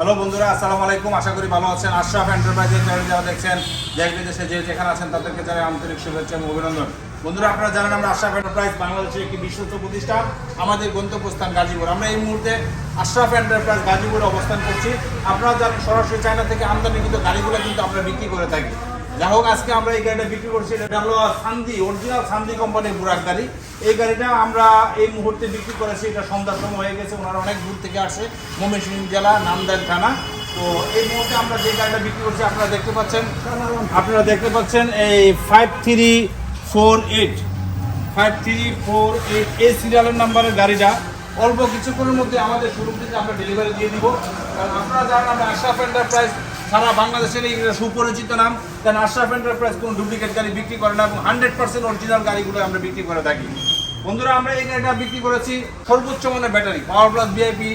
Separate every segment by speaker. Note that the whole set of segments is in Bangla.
Speaker 1: হ্যালো বন্ধুরা, আসসালামু আলাইকুম। আশা করি ভালো আছেন। আশরাফ এন্টারপ্রাইজের চ্যানেল যারা দেখছেন, দেশ বিদেশে যে যেখানে আছেন, তাদেরকে জানাই আন্তরিক শুভেচ্ছা এবং অভিনন্দন। বন্ধুরা, আপনারা জানেন আমরা আশরাফ এন্টারপ্রাইজ বাংলাদেশের একটি বিশ্বস্ত প্রতিষ্ঠান। আমাদের গন্তব্যস্থান গাজীপুর। আমরা এই মুহূর্তে আশরাফ এন্টারপ্রাইজ গাজীপুরে অবস্থান করছি। আপনারা জানেন সরাসরি চায়না থেকে আমদানিকৃত গাড়িগুলো কিন্তু আমরা বিক্রি করে থাকি। যাই হোক, আজকে আমরা এই গাড়িটা বিক্রি করছি। এটা হলো সান্দি অরিজিনাল সান্দি কোম্পানির বুরাক গাড়ি। এই গাড়িটা আমরা এই মুহূর্তে বিক্রি করেছি। এটা সন্ধ্যার সময় হয়ে গেছে, ওনারা অনেক দূর থেকে আসে। ময়মনসিংহ জেলা, নামদাইল থানা। তো এই মুহূর্তে আমরা যে গাড়িটা বিক্রি করছি, আপনারা দেখতে পাচ্ছেন। আপনারা দেখতে পাচ্ছেন এই five three four eight five three four eight এই সিরিয়ালের নাম্বারের গাড়িটা। অল্প কিছুক্ষণের মধ্যে আমাদের শুরু থেকে আমরা ডেলিভারি দিয়ে দিব। কারণ আপনারা জানেন, আমরা আশরাফ এন্টারপ্রাইজ সারা বাংলাদেশের এই সুপরিচিত নাম। কারণ আশরাফ এন্টারপ্রাইজ কোনো ডুপ্লিকেট গাড়ি বিক্রি করে না, এবং হান্ড্রেড পার্সেন্ট অরিজিনাল গাড়িগুলো আমরা বিক্রি করে থাকি। বন্ধুরা, আমরা এই গাড়িটা বিক্রি করেছি সর্বোচ্চ মানের ব্যাটারি পাওয়ার প্লাস ভিআইপি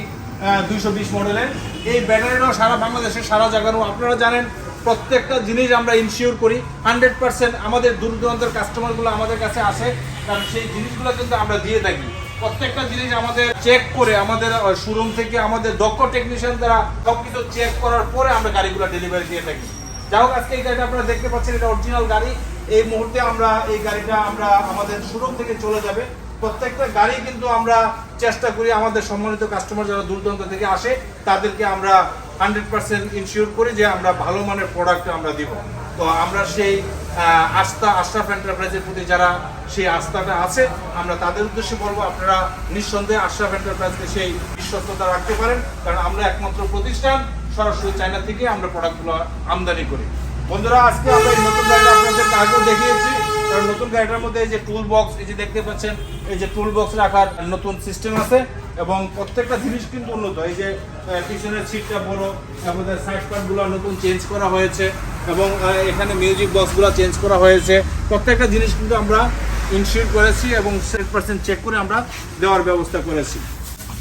Speaker 1: দুইশো বিশ মডেলের। এই ব্যাটারিটাও সারা বাংলাদেশের সারা জায়গারও, আপনারা জানেন, প্রত্যেকটা জিনিস আমরা ইনশিওর করি। হান্ড্রেড পার্সেন্ট আমাদের দূর দূরান্তের কাস্টমারগুলো আমাদের কাছে আসে, কারণ সেই জিনিসগুলো কিন্তু আমরা দিয়ে থাকি। প্রত্যেকটা জিনিস আমাদের চেক করে আমাদের শোরুম থেকে আমাদের দক্ষ টেকনিশিয়ান দ্বারা সব কিছু চেক করার পরে আমরা গাড়িগুলো ডেলিভারি দিয়ে থাকি। যাই হোক, আজকে এই গাড়িটা আপনারা দেখতে পাচ্ছেন, এটা অরিজিনাল গাড়ি। এই মুহূর্তে আমরা এই গাড়িটা আমরা আমাদের শোরুম থেকে চলে যাবে। প্রত্যেকটা গাড়ি কিন্তু আমরা চেষ্টা করি আমাদের সম্মানিত কাস্টমার যারা দূর থেকে আসে, তাদেরকে আমরা হান্ড্রেড পার্সেন্ট ইনশিওর করি যে আমরা ভালো মানের প্রোডাক্ট আমরা দিব। তো আমরা সেই আস্থা, আশরাফ এন্টারপ্রাইজের প্রতি যারা সেই আস্থাটা আছে, আমরা তাদের উদ্দেশ্যে বলব, আপনারা নিঃসন্দেহে আশরাফ এন্টারপ্রাইজকে সেই বিশ্বস্ততা রাখতে পারেন, কারণ আমরা একমাত্র প্রতিষ্ঠান, সরাসরি চায়না থেকে আমরা প্রোডাক্টগুলো আমদানি করি। বন্ধুরা, আজকে আমরা এই নতুন গাড়িটা আপনাদের আগেও দেখিয়েছি, কারণ নতুন গাড়িটার মধ্যে এই যে টুল বক্স এই যে দেখতে পাচ্ছেন, এই যে টুল বক্স রাখার নতুন সিস্টেম আছে, এবং প্রত্যেকটা জিনিস কিন্তু উন্নত। এই যে পিছনের সিটটা বড় আমাদের সাইড পার্টগুলো নতুন চেঞ্জ করা হয়েছে এবং এখানে মিউজিক বক্সগুলো চেঞ্জ করা হয়েছে। প্রত্যেকটা জিনিস কিন্তু আমরা ইনশিওর করেছি এবং সেট পার্সেন্ট চেক করে আমরা দেওয়ার ব্যবস্থা করেছি।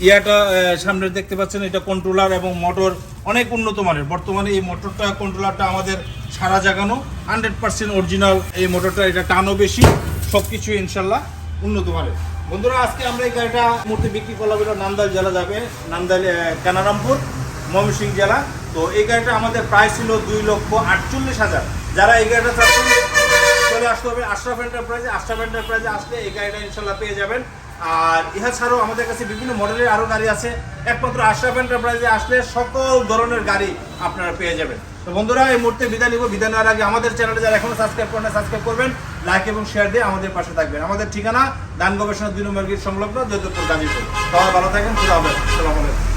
Speaker 1: ইয়াটা সামনে দেখতে পাচ্ছেন, এটা কন্ট্রোলার এবং মোটর অনেক উন্নত মানের। বর্তমানে এই মোটরটা কন্ট্রোলারটা আমাদের সারা জাগানো। হান্ড্রেড পার্সেন্ট অরিজিনাল এই মোটরটা এটা টানও বেশি। সব কিছু ইনশাল্লাহ উন্নত মানের। বন্ধুরা, আজকে আমরা এই গাড়িটা মূর্তি বিক্রি করলাম এটা নান্দাইল জেলা যাবে, নান্দাল কানারামপুর, ময়মনসিংহ জেলা। তো এই গাড়িটা আমাদের প্রাইস ছিল দুই লক্ষ আটচল্লিশ হাজার। যারা এই গাড়িটা চাচ্ছেন, চলে আসতে হবে আশরাফ এন্টারপ্রাইজে আশরাফ এন্টারপ্রাইজে আসলে এই গাড়িটা ইনশাল্লাহ পেয়ে যাবেন। আর ইহা ছাড়াও আমাদের কাছে বিভিন্ন মডেলের আরও গাড়ি আছে। একমাত্র আশরাফ এন্টারপ্রাইজে আসলে সকল ধরনের গাড়ি আপনারা পেয়ে যাবেন। তো বন্ধুরা, এই মুহূর্তে বিদায় নিব। বিদায় নেওয়ার আগে আমাদের চ্যানেলে যারা এখনও সাবস্ক্রাইব করেন সাবস্ক্রাইব করবেন। লাইক এবং শেয়ার দিয়ে আমাদের পাশে থাকবেন। আমাদের ঠিকানা দান গবেষণা দুই নম্বর গেট সংলগ্ন যদুপুর গাজীপুর। সবাই ভালো থাকেন। খুদা আলাইকুম।